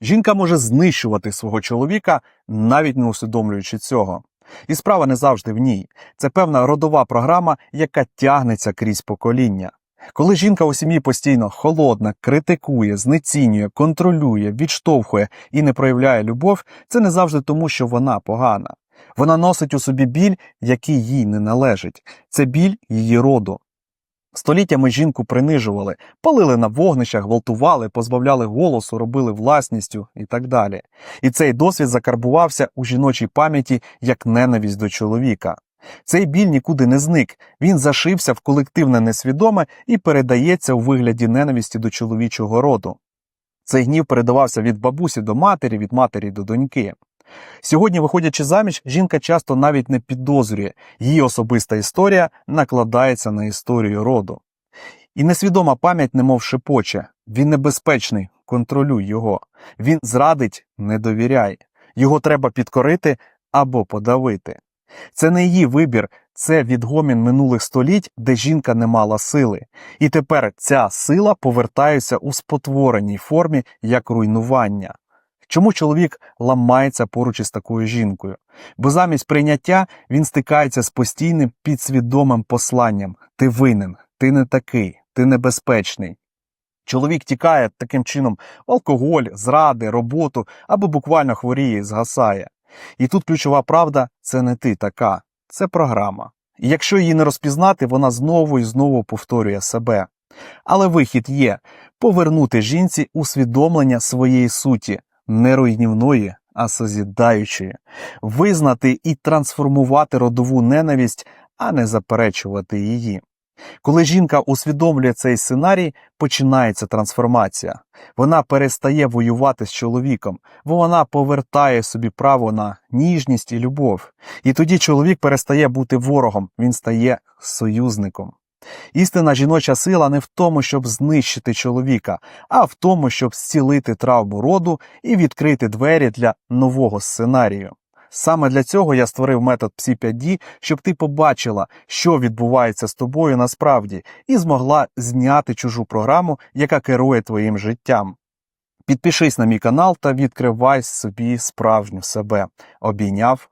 Жінка може знищувати свого чоловіка, навіть не усвідомлюючи цього. І справа не завжди в ній. Це певна родова програма, яка тягнеться крізь покоління. Коли жінка у сім'ї постійно холодна, критикує, знецінює, контролює, відштовхує і не проявляє любов, це не завжди тому, що вона погана. Вона носить у собі біль, який їй не належить. Це біль її роду. Століттями жінку принижували, палили на вогнищах, гвалтували, позбавляли голосу, робили власністю і так далі. І цей досвід закарбувався у жіночій пам'яті як ненависть до чоловіка. Цей біль нікуди не зник, він зашився в колективне несвідоме і передається у вигляді ненависті до чоловічого роду. Цей гнів передавався від бабусі до матері, від матері до доньки. Сьогодні, виходячи заміж, жінка часто навіть не підозрює, її особиста історія накладається на історію роду. І несвідома пам'ять немов шепоче, він небезпечний, контролюй його. Він зрадить, не довіряй. Його треба підкорити або подавити. Це не її вибір, це відгомін минулих століть, де жінка не мала сили. І тепер ця сила повертається у спотвореній формі як руйнування. Чому чоловік ламається поруч із такою жінкою? Бо замість прийняття він стикається з постійним підсвідомим посланням: ти винен, ти не такий, ти небезпечний. Чоловік тікає таким чином алкоголь, зради, роботу або буквально хворіє і згасає. І тут ключова правда це не ти така, це програма. І якщо її не розпізнати, вона знову і знову повторює себе. Але вихід є повернути жінці усвідомлення своєї суті, не руйнівної, а созідаючої, визнати і трансформувати родову ненависть, а не заперечувати її. Коли жінка усвідомлює цей сценарій, починається трансформація. Вона перестає воювати з чоловіком, бо вона повертає собі право на ніжність і любов. І тоді чоловік перестає бути ворогом, він стає союзником. Істинна жіноча сила не в тому, щоб знищити чоловіка, а в тому, щоб зцілити травму роду і відкрити двері для нового сценарію. Саме для цього я створив метод Псі-5D, щоб ти побачила, що відбувається з тобою насправді, і змогла зняти чужу програму, яка керує твоїм життям. Підпишись на мій канал та відкривай собі справжню себе. Обійняв